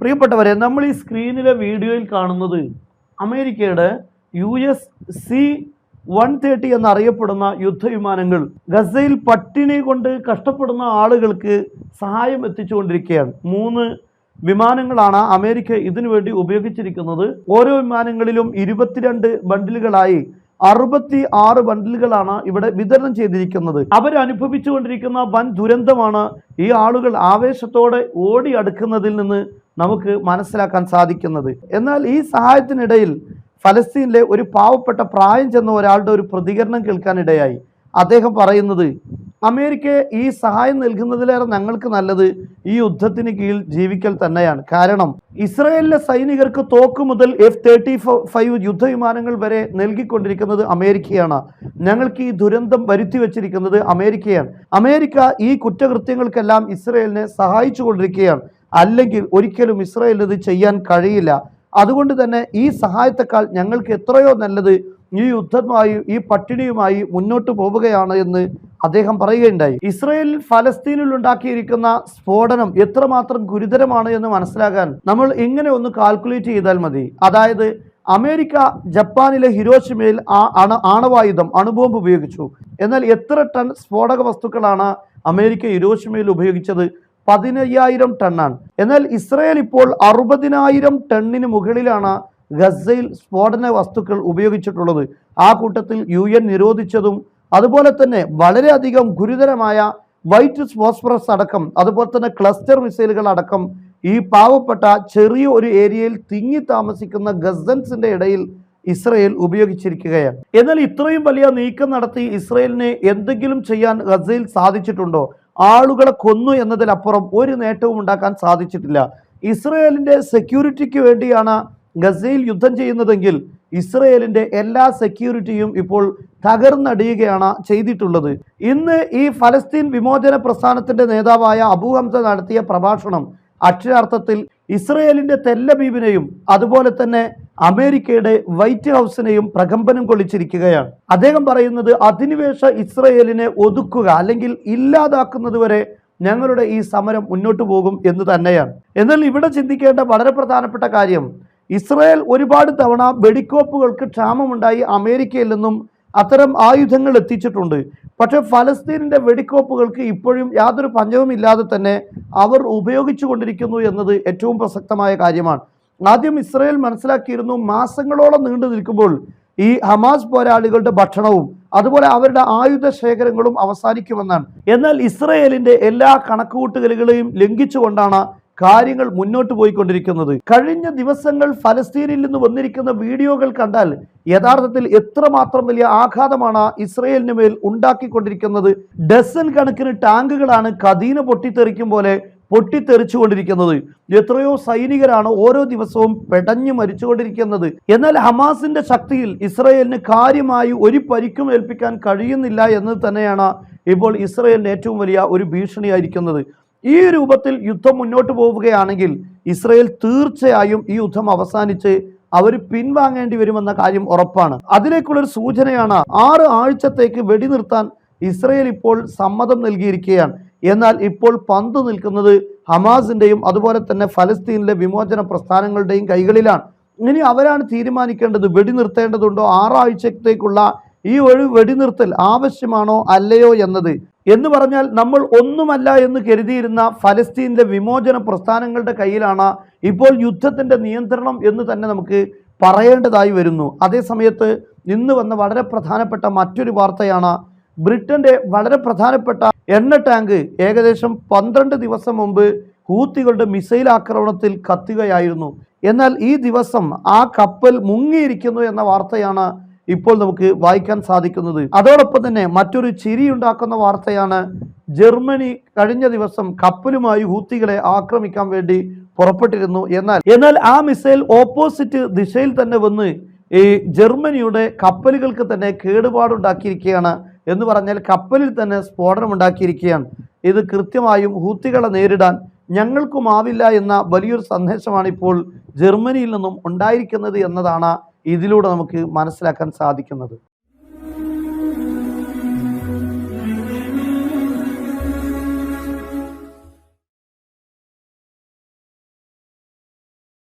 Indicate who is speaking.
Speaker 1: പ്രിയപ്പെട്ടവരെ നമ്മൾ ഈ സ്ക്രീനിലെ വീഡിയോയിൽ കാണുന്നത് അമേരിക്കയുടെ U S C one thirty എന്നറിയപ്പെടുന്ന യുദ്ധവിമാനങ്ങൾ. ഗസയിൽ പട്ടിണി കൊണ്ട് കഷ്ടപ്പെടുന്ന ആളുകൾക്ക് സഹായം എത്തിച്ചുകൊണ്ടിരിക്കുകയാണ്. മൂന്ന് വിമാനങ്ങളാണ് അമേരിക്ക ഇതിനുവേണ്ടി ഉപയോഗിച്ചിരിക്കുന്നത്. ഓരോ വിമാനങ്ങളിലും ഇരുപത്തിരണ്ട് ബണ്ടിലുകളായി അറുപത്തി ആറ് ബണ്ടിലുകളാണ് ഇവിടെ വിതരണം ചെയ്തിരിക്കുന്നത്. അവരനുഭവിച്ചുകൊണ്ടിരിക്കുന്ന വൻ ദുരന്തമാണ് ഈ ആളുകൾ ആവേശത്തോടെ ഓടി അടുക്കുന്നതിൽ നിന്ന് നമുക്ക് മനസ്സിലാക്കാൻ സാധിക്കുന്നത്. എന്നാൽ ഈ സഹായത്തിനിടയിൽ ഫലസ്തീനിലെ ഒരു പാവപ്പെട്ട പ്രായം ചെന്ന ഒരാളുടെ ഒരു പ്രതികരണം കേൾക്കാനിടയായി. അദ്ദേഹം പറയുന്നത് അമേരിക്ക ഈ സഹായം നൽകുന്നതിലേറെ ഞങ്ങൾക്ക് നല്ലത് ഈ യുദ്ധത്തിന് കീഴിൽ ജീവിക്കൽ തന്നെയാണ്. കാരണം ഇസ്രയേലിലെ സൈനികർക്ക് തോക്ക് മുതൽ എഫ് തേർട്ടി ഫൈവ് യുദ്ധവിമാനങ്ങൾ വരെ നൽകിക്കൊണ്ടിരിക്കുന്നത് അമേരിക്കയാണ്. ഞങ്ങൾക്ക് ഈ ദുരന്തം വരുത്തി വച്ചിരിക്കുന്നത് അമേരിക്കയാണ്. അമേരിക്ക ഈ കുറ്റകൃത്യങ്ങൾക്കെല്ലാം ഇസ്രയേലിനെ സഹായിച്ചു കൊണ്ടിരിക്കുകയാണ് അല്ലെങ്കിൽ ഒരിക്കലും ഇസ്രയേലിന് ഇത് ചെയ്യാൻ കഴിയില്ല. അതുകൊണ്ട് തന്നെ ഈ സഹായത്തെക്കാൾ ഞങ്ങൾക്ക് എത്രയോ നല്ലത് ഈ യുദ്ധമായി ഈ പട്ടിണിയുമായി മുന്നോട്ട് പോവുകയാണ് എന്ന് അദ്ദേഹം പറയുകയുണ്ടായി. ഇസ്രയേൽ ഫലസ്തീനിൽ ഉണ്ടാക്കിയിരിക്കുന്ന സ്ഫോടനം എത്രമാത്രം ഗുരുതരമാണ് എന്ന് മനസ്സിലാക്കാൻ നമ്മൾ ഇങ്ങനെ ഒന്ന് കാൽക്കുലേറ്റ് ചെയ്താൽ മതി. അതായത് അമേരിക്ക ജപ്പാനിലെ ഹിരോഷിമയിൽ ആ- അണ ആണവായുധം അണുബോംബ് ഉപയോഗിച്ചു. എന്നാൽ എത്ര ടൺ സ്ഫോടക വസ്തുക്കളാണ് അമേരിക്ക ഹിരോഷിമയിൽ ഉപയോഗിച്ചത്? പതിനയ്യായിരം ടണ്ണാണ്. എന്നാൽ ഇസ്രയേൽ ഇപ്പോൾ അറുപതിനായിരം ടണ്ണിന് മുകളിലാണ് ഗസയിൽ സ്ഫോടന വസ്തുക്കൾ ഉപയോഗിച്ചിട്ടുള്ളത്. ആ കൂട്ടത്തിൽ യു എൻ നിരോധിച്ചതും അതുപോലെ തന്നെ വളരെയധികം ഗുരുതരമായ വൈറ്റ് ഫോസ്ഫറസ് അടക്കം അതുപോലെ തന്നെ ക്ലസ്റ്റർ മിസൈലുകൾ അടക്കം ഈ പാവപ്പെട്ട ചെറിയ ഒരു ഏരിയയിൽ തിങ്ങി താമസിക്കുന്ന ഗസൻസിന്റെ ഇടയിൽ ഇസ്രയേൽ ഉപയോഗിച്ചിരിക്കുകയാണ്. എന്നാൽ ഇത്രയും വലിയ നീക്കം നടത്തി ഇസ്രയേലിന് എന്തെങ്കിലും ചെയ്യാൻ ഗസയിൽ സാധിച്ചിട്ടുണ്ടോ? ആളുകളെ കൊന്നു എന്നതിലപ്പുറം ഒരു നേട്ടവും ഉണ്ടാക്കാൻ സാധിച്ചിട്ടില്ല. ഇസ്രയേലിന്റെ സെക്യൂരിറ്റിക്ക് വേണ്ടിയാണ് ഗസയിൽ യുദ്ധം ചെയ്യുന്നതെങ്കിൽ ഇസ്രയേലിന്റെ എല്ലാ സെക്യൂരിറ്റിയും ഇപ്പോൾ തകർന്നടിയുകയാണ് ചെയ്തിട്ടുള്ളത്. ഇന്ന് ഈ ഫലസ്തീൻ വിമോചന പ്രസ്ഥാനത്തിന്റെ നേതാവായ അബു ഹംസ നടത്തിയ പ്രഭാഷണം അക്ഷരാർത്ഥത്തിൽ ഇസ്രയേലിന്റെ തെല്ലബീബിനെയും അതുപോലെ തന്നെ അമേരിക്കയുടെ വൈറ്റ് ഹൗസിനെയും പ്രകമ്പനം കൊള്ളിച്ചിരിക്കുകയാണ്. അദ്ദേഹം പറയുന്നത് അധിനിവേശ ഇസ്രയേലിനെ ഒതുക്കുക അല്ലെങ്കിൽ ഇല്ലാതാക്കുന്നതുവരെ ഞങ്ങളുടെ ഈ സമരം മുന്നോട്ട് പോകും എന്ന് തന്നെയാണ്. എന്നാൽ ഇവിടെ ചിന്തിക്കേണ്ട വളരെ പ്രധാനപ്പെട്ട കാര്യം ഇസ്രയേൽ ഒരുപാട് തവണ വെടിക്കോപ്പുകൾക്ക് ക്ഷാമമുണ്ടായി അമേരിക്കയിൽ നിന്നും അത്തരം ആയുധങ്ങൾ എത്തിച്ചിട്ടുണ്ട്. പക്ഷേ ഫലസ്തീനിന്റെ വെടിക്കോപ്പുകൾക്ക് ഇപ്പോഴും യാതൊരു പഞ്ചവും ഇല്ലാതെ തന്നെ അവർ ഉപയോഗിച്ചു കൊണ്ടിരിക്കുന്നു എന്നത് ഏറ്റവും പ്രസക്തമായ കാര്യമാണ്. ആദ്യം ഇസ്രയേൽ മനസ്സിലാക്കിയിരുന്നു മാസങ്ങളോളം നീണ്ടു നിൽക്കുമ്പോൾ ഈ ഹമാസ് പോരാളികളുടെ ഭക്ഷണവും അതുപോലെ അവരുടെ ആയുധ ശേഖരങ്ങളും അവസാനിക്കുമെന്നാണ്. എന്നാൽ ഇസ്രയേലിന്റെ എല്ലാ കണക്കുകൂട്ടുകലുകളെയും ലംഘിച്ചുകൊണ്ടാണ് കാര്യങ്ങൾ മുന്നോട്ട് പോയിക്കൊണ്ടിരിക്കുന്നത്. കഴിഞ്ഞ ദിവസങ്ങൾ ഫലസ്തീനിൽ നിന്ന് വന്നിരിക്കുന്ന വീഡിയോകൾ കണ്ടാൽ യഥാർത്ഥത്തിൽ എത്രമാത്രം വലിയ ആഘാതമാണ് ഇസ്രയേലിന് മേൽ ഉണ്ടാക്കിക്കൊണ്ടിരിക്കുന്നത്. ഡസൻ കണക്കിന് ടാങ്കുകളാണ് കദീന പൊട്ടിത്തെറിക്കും പോലെ പൊട്ടിത്തെറിച്ചുകൊണ്ടിരിക്കുന്നത്. എത്രയോ സൈനികരാണ് ഓരോ ദിവസവും പെടഞ്ഞു മരിച്ചുകൊണ്ടിരിക്കുന്നത്. എന്നാൽ ഹമാസിന്റെ ശക്തിയിൽ ഇസ്രയേലിന് കാര്യമായി ഒരു പരിക്കും ഏൽപ്പിക്കാൻ കഴിയുന്നില്ല എന്ന് തന്നെയാണ് ഇപ്പോൾ ഇസ്രയേലിന് ഏറ്റവും വലിയ ഒരു ഭീഷണിയായിരിക്കുന്നത്. ഈ രൂപത്തിൽ യുദ്ധം മുന്നോട്ട് പോവുകയാണെങ്കിൽ ഇസ്രയേൽ തീർച്ചയായും ഈ യുദ്ധം അവസാനിച്ച് അവർ പിൻവാങ്ങേണ്ടി വരുമെന്ന കാര്യം ഉറപ്പാണ്. അതിലേക്കുള്ളൊരു സൂചനയാണ് ആറ് ആഴ്ചത്തേക്ക് വെടിനിർത്താൻ ഇസ്രയേൽ ഇപ്പോൾ സമ്മതം നൽകിയിരിക്കുകയാണ്. എന്നാൽ ഇപ്പോൾ പന്ത് നിൽക്കുന്നത് ഹമാസിന്റെയും അതുപോലെ തന്നെ ഫലസ്തീനിലെ വിമോചന പ്രസ്ഥാനങ്ങളുടെയും കൈകളിലാണ്. ഇനി അവരാണ് തീരുമാനിക്കേണ്ടത് വെടിനിർത്തേണ്ടതുണ്ടോ? ആറാഴ്ചത്തേക്കുള്ള ഈ ഒരു വെടിനിർത്തൽ ആവശ്യമാണോ അല്ലയോ എന്നത്. എന്ന് പറഞ്ഞാൽ നമ്മൾ ഒന്നുമല്ല എന്ന് കരുതിയിരുന്ന ഫലസ്തീനിലെ വിമോചന പ്രസ്ഥാനങ്ങളുടെ കയ്യിലാണ് ഇപ്പോൾ യുദ്ധത്തിന്റെ നിയന്ത്രണം എന്ന് തന്നെ നമുക്ക് പറയേണ്ടതായി വരുന്നു. അതേസമയത്ത് ഇന്ന് വന്ന വളരെ പ്രധാനപ്പെട്ട മറ്റൊരു വാർത്തയാണ് ബ്രിട്ടന്റെ വളരെ പ്രധാനപ്പെട്ട എണ്ണ ടാങ്ക് ഏകദേശം പന്ത്രണ്ട് ദിവസം മുമ്പ് ഹൂത്തികളുടെ മിസൈൽ ആക്രമണത്തിൽ കത്തുകയായിരുന്നു. എന്നാൽ ഈ ദിവസം ആ കപ്പൽ മുങ്ങിയിരിക്കുന്നു എന്ന വാർത്തയാണ് ഇപ്പോൾ നമുക്ക് വായിക്കാൻ സാധിക്കുന്നത്. അതോടൊപ്പം തന്നെ മറ്റൊരു ചിരിയുണ്ടാക്കുന്ന വാർത്തയാണ് ജർമ്മനി കഴിഞ്ഞ ദിവസം കപ്പലുമായി ഹൂത്തികളെ ആക്രമിക്കാൻ വേണ്ടി പുറപ്പെട്ടിരുന്നു. എന്നാൽ എന്നാൽ ആ മിസൈൽ ഓപ്പോസിറ്റ് ദിശയിൽ തന്നെ വന്ന് ഈ ജർമ്മനിയുടെ കപ്പലുകൾക്ക് തന്നെ കേടുപാടുണ്ടാക്കിയിരിക്കുകയാണ്. എന്ന് പറഞ്ഞാൽ കപ്പലിൽ തന്നെ സ്ഫോടനം ഉണ്ടാക്കിയിരിക്കുകയാണ്. ഇത് കൃത്യമായും ഹൂത്തികളെ നേരിടാൻ ഞങ്ങൾക്കുമാവില്ല എന്ന വലിയൊരു സന്ദേശമാണ് ഇപ്പോൾ ജർമ്മനിയിൽ നിന്നും ഉണ്ടായിരിക്കുന്നത് എന്നതാണ് ഇതിലൂടെ നമുക്ക് മനസ്സിലാക്കാൻ സാധിക്കുന്നത്.